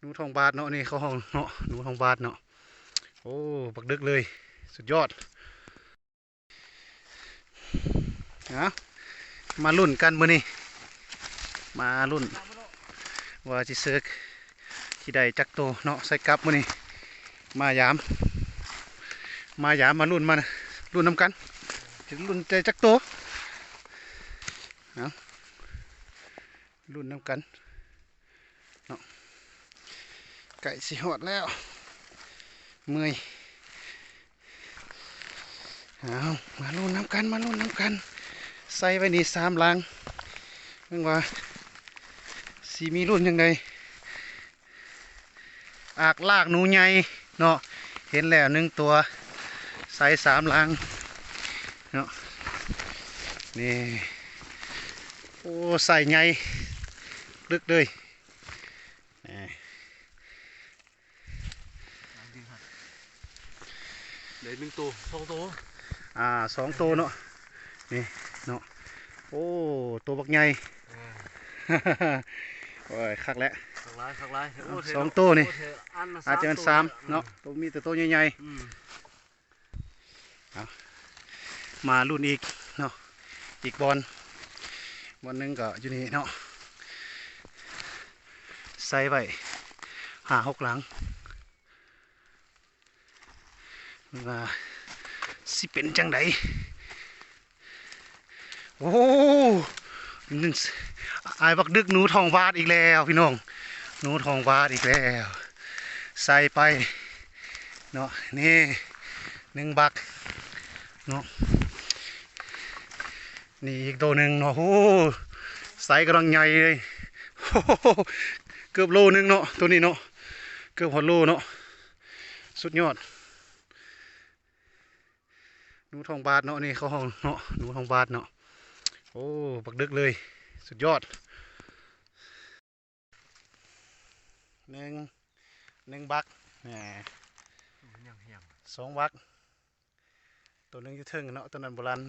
หนูทองบาทเนาะนี่เขาห้องเนาะหนูทองบาทเนาะโอ้บักดึกเลย สุดยอดนะมาลุ่นกันมือนี้มาลุ่นว่าจิเซิร์กที่ใดจักโตเนาะใส่กลับมือนี้มายาม มายามมาลุ่นมาลุ่นน้ำกันจะลุ่นใจจักโตเอาลุ่นน้ำกัน ไก่สิหอดแล้ว เมื่อยเอามาลุ้นน้ำกัน มาลุ้นน้ำกัน ใส่ไว้นี่สามลังเรื่อว่าสีมีรุ่นยังไงอากลากหนูใหญ่เนาะเห็นแล้วหนึ่งตัวใส่สามลังเนาะนี่โอ้ใส่ใหญ่ลึกเลย เดี๋ยวหนึ่งตัวสองตัวอ่าสองตัวเนาะนี่เนาะโอ้ตัวบักใหญ่โอ้ยคักแล้วสักลายสักลายโเทสองตัวนี่โเทอันน่อาจจะเป็นสามเนาะตัวมีแต่ตัวใหญ่อืมๆมารุ่นอีกเนาะอีกบอลบอลหนึงก็อยู่นี่เนาะใส่ไว้หาหกหลัง ว่าสิเป็นจังไดโอ้นึงสิอายบักดึกหนูทองวาดอีกแล้ว พี่น้องหนูทองวาดอีกแล้ว ใส่ไปเนาะนี่หนึ่งบักเนาะนี่อีกตัวหนึ่งเนาะโอ้ใส่กำลังใหญ่เลยโอ้โหเกือบโลหนึงเนาะตัวนี้เนาะเกือบหอดโลเนาะสุดยอด นูทองบาทเนาะนี่เขาห้องเนาะหนูทองบาทเนาะโอ้บักดึกเลย สุดยอดหนึ่งหนึ่งบักแหมยังยังสองวัก ตัวหนึงอยู่เทึงเนาะตัวนั้นโบราณ